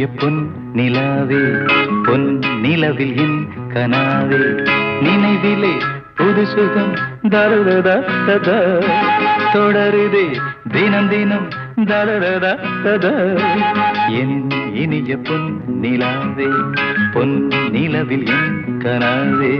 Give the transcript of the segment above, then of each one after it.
தூய பொன் நிலாவே பொன் நிலவில் என் கனாவே. நினைவிலே புது சுகம் தருததா ததா. தொடருதே தினம் தினம் தருததா ததா. என் இனிய பொன் நிலாவே பொன் நிலவில் என் கனாவே.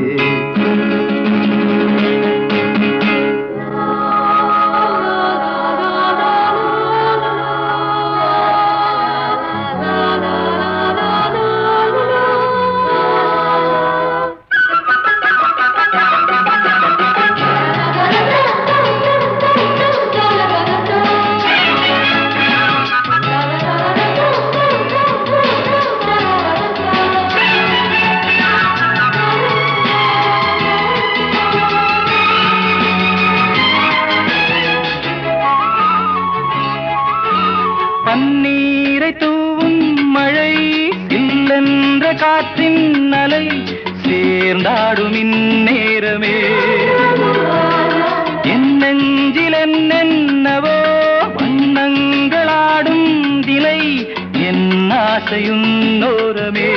என் நெஞ்சில் என்னென்னவோ வண்ணங்களாடும் திலை என் ஆசையும் நோரமே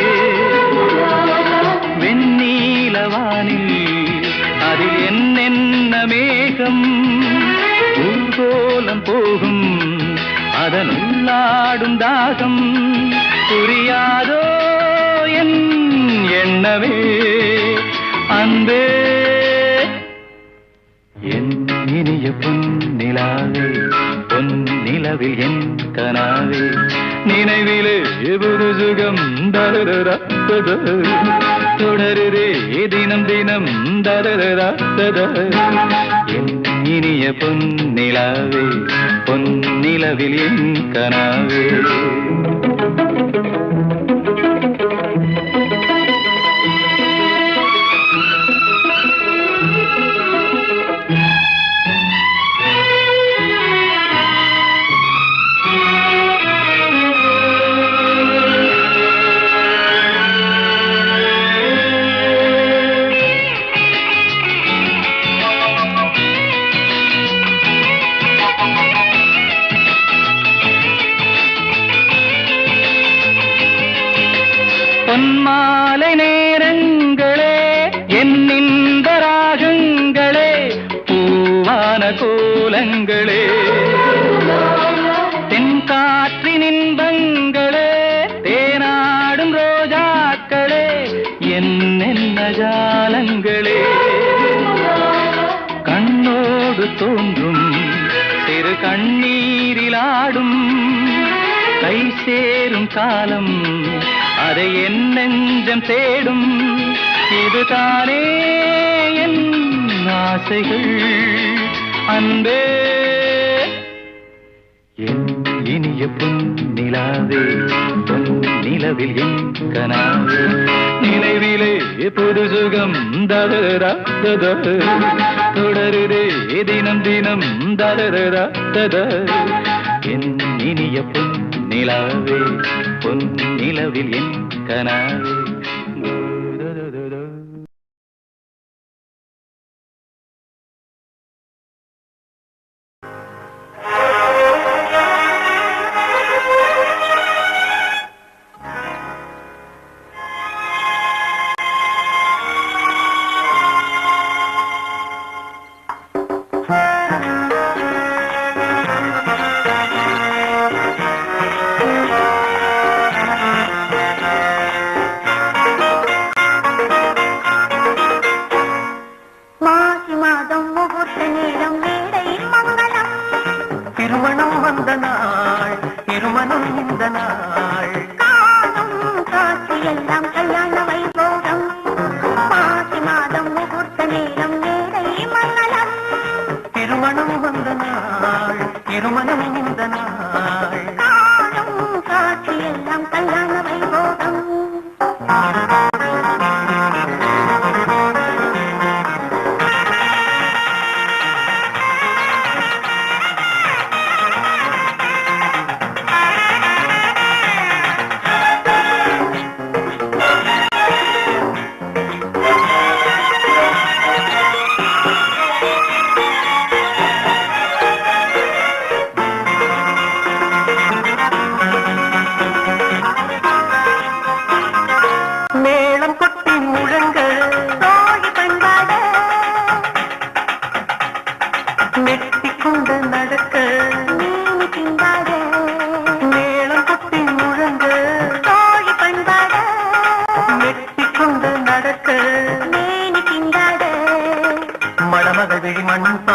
வெண்ணீலவானில் அது என்னென்ன மேகம் ஊர்கோலம் போகும் அதனுள்ளாடும் தாகம் புரியாதோ என் எண்ணமே. அன்பே கனவில் என் கனாவே நினைவிலே புது சுகம் தொடருதே தினம் தினம் தருதரா என் இனிய பொன்னிலாவே பொன்னிலவில் என் கனவே. சேரும் காலம். அதை என் நெஞ்சம் தேடும். இதுதானே என் ஆசைகள். அன்பே என் இனிய பொன் நிலாவே பொன் நிலவில் என் கனாவே. நினைவிலே புது சுகம் ததரா தொடருதே தினம் தினம் ததரா தத நிலாவே பொன் நிலவில் என் கனாவே. ఆనందనా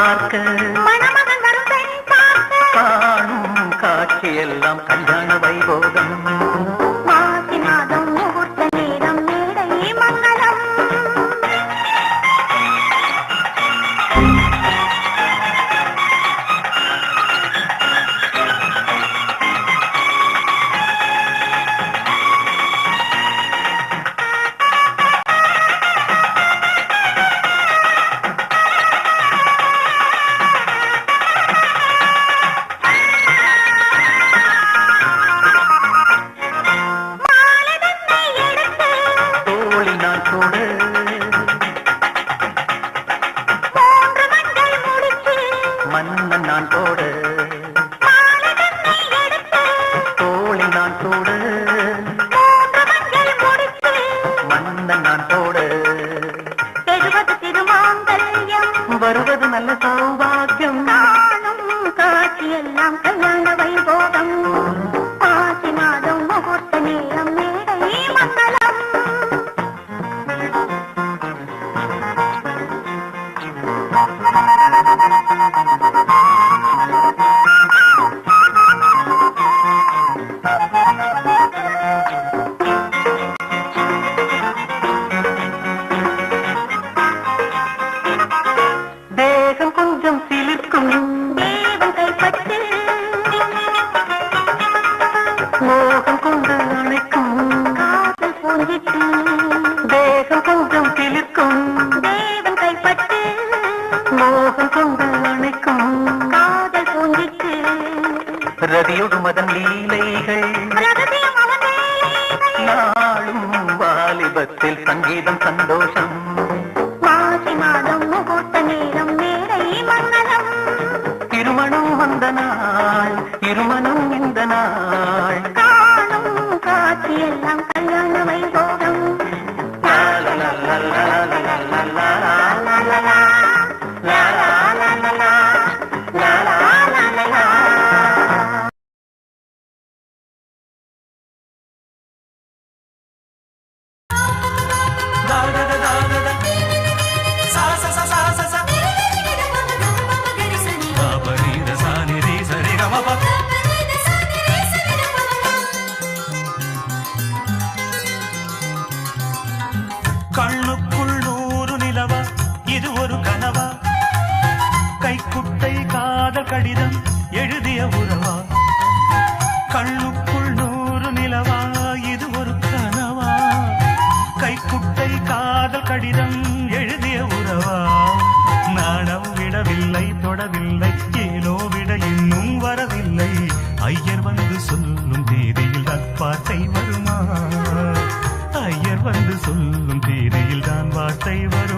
பார்க்க. பாடும் காட்சியெல்லாம் கல்யாண போடு கனவா? கைக்குட்டை காதல் கடிதம் எழுதிய உறவா? கண்ணுக்குள் நூறு நிலவா? இது ஒரு கனவா? கைக்குட்டை காதல் கடிதம் எழுதிய உறவா? நாணம் விடவில்லை தொடவில்லை ஏனோ விட இன்னும் வரவில்லை. ஐயர் வந்து சொல்லும் தேதியில் தான் வார்த்தை வருமா? ஐயர் வந்து சொல்லும் தேதியில் தான் வார்த்தை வரும்.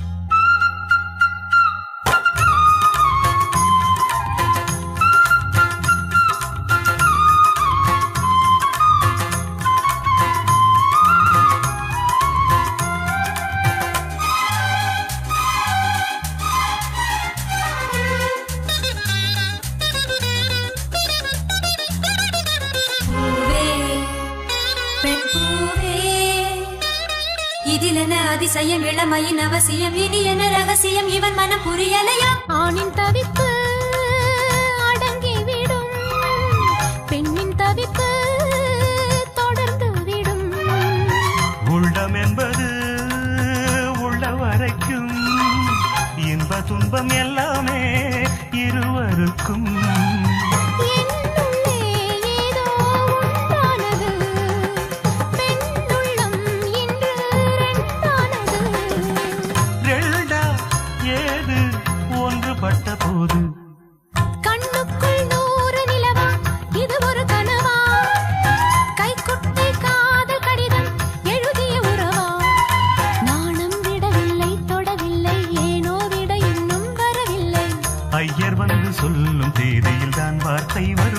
அதிசயம் இளமையின் அவசியம் இனி என்ன ரகசியம்? இவன் மனம் புரியலையா? ஆணின் தவிப்பு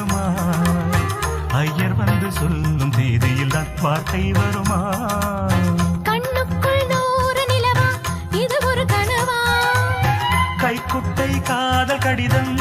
வருமா? ஐயர் வந்து சொல்லும் செய்தியில் தான் வார்த்தை வருமா? கைக்குட்டை காதல் கடிதம்